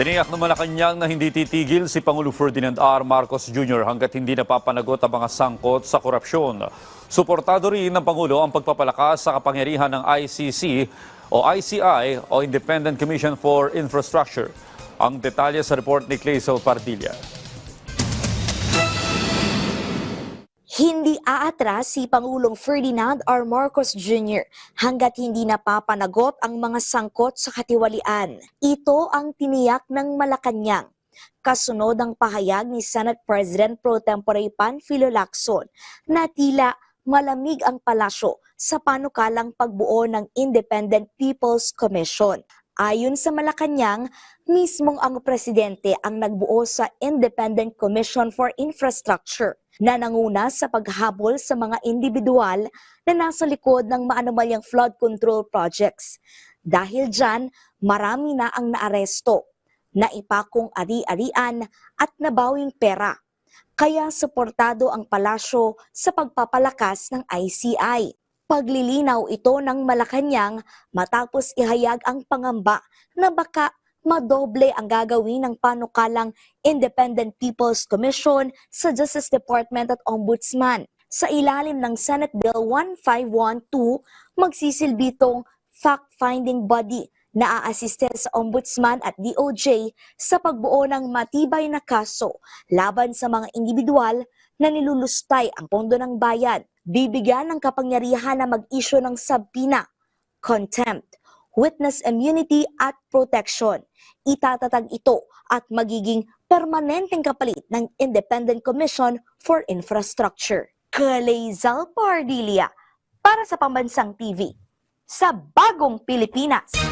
Tiniyak ng Malacanang na hindi titigil si Pangulo Ferdinand R. Marcos Jr. hanggat hindi napapanagot ang mga sangkot sa korupsyon. Suportado rin ng Pangulo ang pagpapalakas sa kapangyarihan ng ICC o ICI o Independent Commission for Infrastructure. Ang detalye sa report ni Clazel Pardilla. Hindi aatras si Pangulong Ferdinand R. Marcos Jr. hanggat hindi napapanagot ang mga sangkot sa katiwalian. Ito ang tiniyak ng Malacanang. Kasunod ang pahayag ni Senate President Pro Tempore Panfilo Lacson na tila malamig ang palasyo sa panukalang pagbuo ng Independent People's Commission. Ayon sa Malacanang, mismong ang presidente ang nagbuo sa Independent Commission for Infrastructure na nanguna sa paghabol sa mga individual na nasa likod ng maanomalyang flood control projects. Dahil dyan, marami na ang naaresto, naipakong ari-arian at nabawing pera. Kaya suportado ang palasyo sa pagpapalakas ng ICI. Paglilinaw ito ng Malacanang matapos ihayag ang pangamba na baka madoble ang gagawin ng panukalang Independent People's Commission sa Justice Department at Ombudsman. Sa ilalim ng Senate Bill 1512, magsisilbi itong fact-finding body na aasiste sa Ombudsman at DOJ sa pagbuo ng matibay na kaso laban sa mga individual na nilulustay ang pondo ng bayan. Bibigyan ng kapangyarihan na mag-issue ng subpoena, contempt, witness immunity at protection. Itatatag ito at magiging permanenteng kapalit ng Independent Commission for Infrastructure. Kalezal Pardilia para sa Pambansang TV sa Bagong Pilipinas.